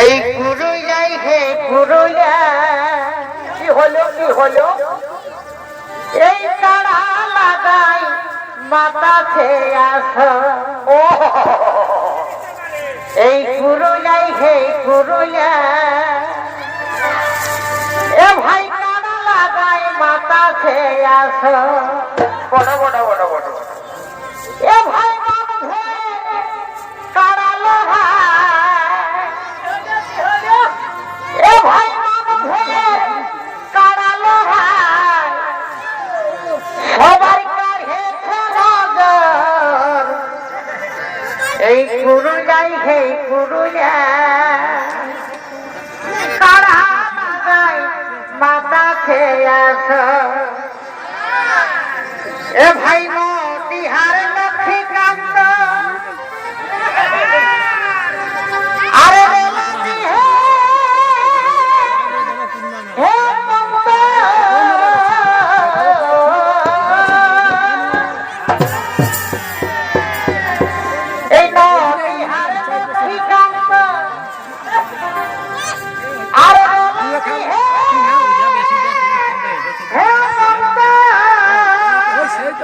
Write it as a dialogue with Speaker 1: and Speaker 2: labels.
Speaker 1: এই পুরুলিয়াই হে পুরুলিয়া। কি হলো কি হলো? এই তারা লাগাই মাথা খেয়ে আস। ও। এই পুরুলিয়াই হে পুরুলিয়া। এ ভাই তারা লাগাই মাথা খেয়ে আস। বড় বড় বড় বড়। এই পুরুলিয়াই যাই সেই কারা লাগাই মাতা খেয়ে আস এ ভাই মতিহার